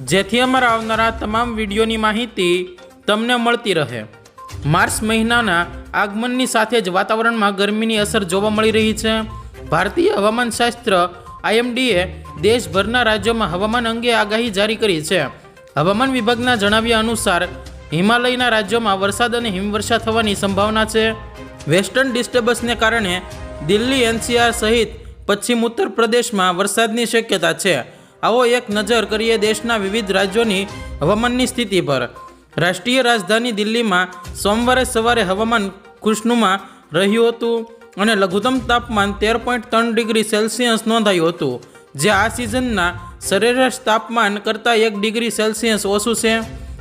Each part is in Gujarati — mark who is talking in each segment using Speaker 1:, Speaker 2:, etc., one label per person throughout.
Speaker 1: જેથી અમારા આવનારા તમામ વિડીયોની માહિતી તમને મળતી રહે. માર્ચ મહિનાના આગમનની સાથે જ વાતાવરણમાં ગરમીની અસર જોવા મળી રહી છે. ભારતીય હવામાન શાસ્ત્ર આઈએમડીએ દેશભરના રાજ્યોમાં હવામાન અંગે આગાહી જારી કરી છે. હવામાન વિભાગના જણાવ્યા અનુસાર, હિમાલયના રાજ્યોમાં વરસાદ અને હિમવર્ષા થવાની સંભાવના છે. વેસ્ટર્ન ડિસ્ટર્બન્સને કારણે દિલ્હી, એનસીઆર સહિત પશ્ચિમ ઉત્તર પ્રદેશમાં વરસાદની શક્યતા છે. આવો એક નજર કરીએ દેશના વિવિધ રાજ્યોની હવામાનની સ્થિતિ પર. રાષ્ટ્રીય રાજધાની દિલ્હીમાં સોમવારે સવારે હવામાન ખુશનુમા રહ્યું હતું અને લઘુત્તમ તાપમાન તેર પોઈન્ટ ત્રણ ડિગ્રી સેલ્સિયસ નોંધાયું હતું, જે આ સિઝનના સરેરાશ તાપમાન કરતાં એક ડિગ્રી સેલ્સિયસ ઓછું છે.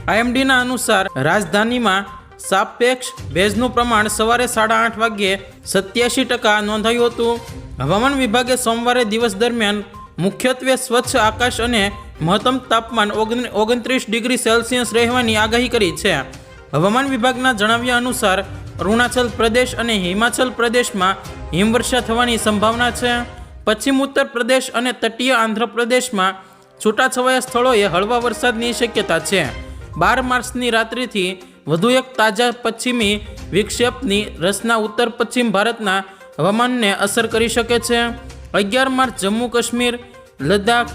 Speaker 1: આઈએમડીના અનુસાર રાજધાનીમાં સાપેક્ષ ભેજનું પ્રમાણ સવારે સાડા આઠ વાગ્યે સત્યાસી ટકા નોંધાયું હતું. હવામાન વિભાગે સોમવારે દિવસ દરમિયાન મુખ્યત્વે સ્વચ્છ આકાશ અને મહત્તમ તાપમાન ઓગણ ઓગણત્રીસ ડિગ્રી સેલ્સિયસ રહેવાની આગાહી કરી છે. હવામાન વિભાગના જણાવ્યા અનુસાર, અરુણાચલ પ્રદેશ અને હિમાચલ પ્રદેશમાં હિમવર્ષા થવાની સંભાવના છે. પશ્ચિમ ઉત્તર પ્રદેશ અને તટીય આંધ્રપ્રદેશમાં છૂટાછવાયા સ્થળોએ હળવા વરસાદની શક્યતા છે. બાર માર્ચની રાત્રિથી વધુ એક તાજા પશ્ચિમી વિક્ષેપની રચના ઉત્તર પશ્ચિમ ભારતના હવામાનને અસર કરી શકે છે. અગિયાર માર્ચ જમ્મુ કાશ્મીર લદ્દાખ,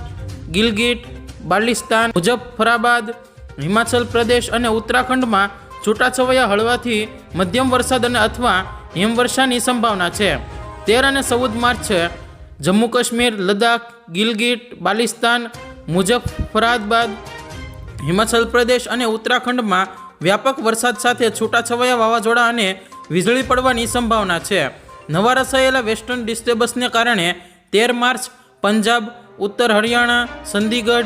Speaker 1: ગિલગિટ, બાલિસ્તાન, મુઝફ્ફરાબાદ, હિમાચલ પ્રદેશ અને ઉત્તરાખંડમાં છૂટાછવાયા હળવાથી મધ્યમ વરસાદ અને અથવા હિમવર્ષાની સંભાવના છે. તેર અને ચૌદ માર્ચ જમ્મુ કાશ્મીર, લદ્દાખ, ગિલગિટ, બાલિસ્તાન, મુઝફ્ફરાબાદ, હિમાચલ પ્રદેશ અને ઉત્તરાખંડમાં વ્યાપક વરસાદ સાથે છૂટાછવાયા વાવાઝોડા અને વીજળી પડવાની સંભાવના છે. નવા રસાયેલા વેસ્ટર્ન ડિસ્ટર્બન્સને કારણે તેર માર્ચ પંજાબ ઉત્તર હરિયાણા ચંદીગઢ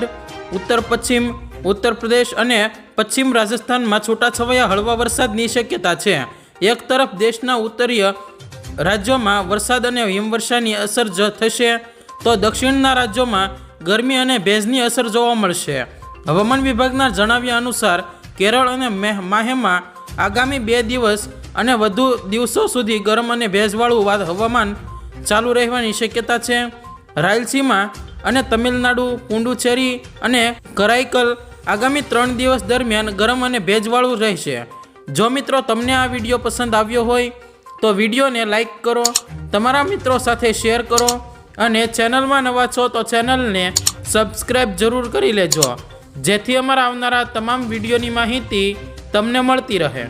Speaker 1: ઉત્તર પશ્ચિમ, ઉત્તર પ્રદેશ અને પશ્ચિમ રાજસ્થાનમાં છૂટાછવાયા હળવા વરસાદની શક્યતા છે. એક તરફ દેશના ઉત્તરીય રાજ્યોમાં વરસાદ અને હિમવર્ષાની અસર જ થશે, તો દક્ષિણના રાજ્યોમાં ગરમી અને ભેજની અસર જોવા મળશે. હવામાન વિભાગના જણાવ્યા અનુસાર, કેરળ અને મેહ- માહેમાં આગામી બે દિવસ અને વધુ દિવસો સુધી ગરમ અને ભેજવાળું હવામાન ચાલુ રહેવાની શક્યતા છે. રાયલસીમા અને તમિલનાડુ, પુંડુચેરી અને કરાઈકલ આગામી ત્રણ દિવસ દરમિયાન ગરમ અને ભેજવાળું રહેશે. જો મિત્રો તમને આ વીડિયો પસંદ આવ્યો હોય, તો વિડીયોને લાઈક કરો, તમારા મિત્રો સાથે શેર કરો અને ચેનલમાં નવા છો તો ચેનલને સબસ્ક્રાઈબ જરૂર કરી લેજો. જેથી અમારા આવનારા તમામ વિડીયોની માહિતી તમને મળતી રહે.